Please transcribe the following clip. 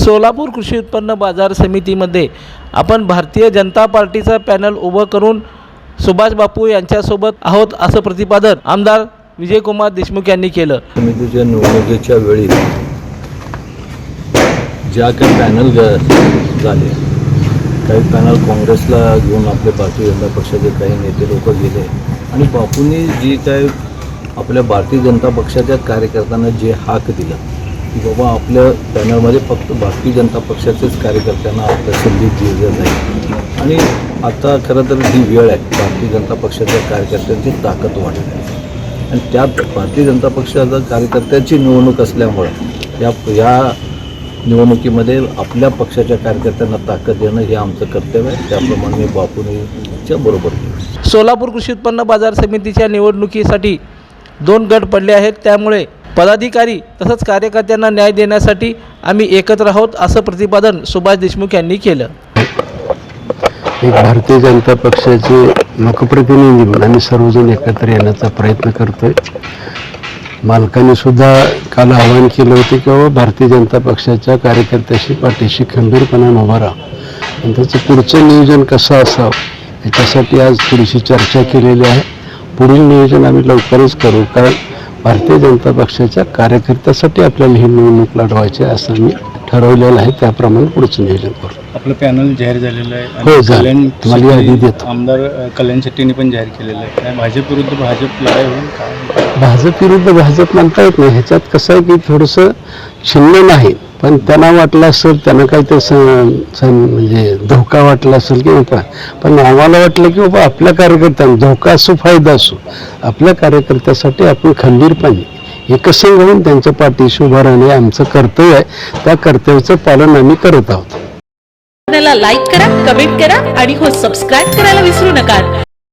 सोलापूर कृषी उत्पन्न बाजार समितीमध्ये आपण भारतीय जनता पार्टीचा पॅनल उभं करून सुभाष बापू यांच्यासोबत आहोत असं प्रतिपादन आमदार विजयकुमार देशमुख यांनी केलं. समितीच्या निवडणुकीच्या वेळी ज्या काही पॅनल झाले काही पॅनल काँग्रेसला घेऊन आपले भारतीय जनता पक्षाचे काही नेते लोक गेले. आणि बापूंनी जी काय आपल्या भारतीय जनता पक्षाच्या कार्यकर्त्यांना जे हाक दिलं की बाबा आपल्या पॅनलमध्ये फक्त भारतीय जनता पक्षाचेच कार्यकर्त्यांना आपल्या संधी दिली जाईल आणि आता खरं तर ही वेळ आहे भारतीय जनता पक्षाच्या कार्यकर्त्यांची ताकद वाढली. आहे आणि त्यात भारतीय जनता पक्षाचा कार्यकर्त्याची निवडणूक असल्यामुळं या या निवडणुकीमध्ये आपल्या पक्षाच्या कार्यकर्त्यांना ताकद देणं हे आमचं कर्तव्य आहे. त्याप्रमाणे मी बापूनीच्या बरोबर सोलापूर कृषी उत्पन्न बाजार समितीच्या निवडणुकीसाठी दोन गट पडले आहेत. त्यामुळे पदाधिकारी तसंच कार्यकर्त्यांना न्याय देण्यासाठी आम्ही एकत्र आहोत असं प्रतिपादन सुभाष देशमुख यांनी केलं. एक भारतीय जनता पक्षाचे लोकप्रतिनिधी म्हणून आम्ही सर्वजण एकत्र येण्याचा प्रयत्न करतोय. मालकाने सुद्धा काल आवाहन केलं होतं की बाबा भारतीय जनता पक्षाच्या कार्यकर्त्याशी पाठीशी खंबीरपणा उभा राहा. आणि त्याचं पुढचं नियोजन कसं असावं याच्यासाठी आज थोडीशी चर्चा केलेली आहे. पुढील नियोजन आम्ही लवकरच करू कारण भारतीय जनता पक्षाच्या कार्यकर्त्यासाठी आपल्याला ही निवडणूक लढवायची असं मी ठरवलेलं आहे त्याप्रमाणे पुढचं नियोजन करू. आपलं पॅनल जाहीर झालेलं आहे हो, झालं. कल्याण तुम्हाला यादी देतो. आमदार अ, कल्याण शेट्टीने पण जाहीर केलेलं आहे. काय भाजप विरुद्ध भाजप लढाई होईल काय भाजप विरुद्ध भाजप म्हणता येत नाही. ह्याच्यात कसं आहे की थोडंसं छिन्न नाही पण त्यांना वाटलं असेल त्यांना काही ते स- स- म्हणजे धोका वाटला असेल किंवा काय पण आम्हाला वाटलं की बाबा आपल्या कार्यकर्त्यांना धोका असो फायदा असो आपल्या कार्यकर्त्यासाठी आपण खंबीरपणे एकसंघ होऊन त्यांच्या पाठीशी उभं राहणे आमचं कर्तव्य आहे. त्या कर्तव्याचं पालन आम्ही करत आहोत. त्याला लाईक करा कमेंट करा आणि हो सबस्क्राईब करायला विसरू नका.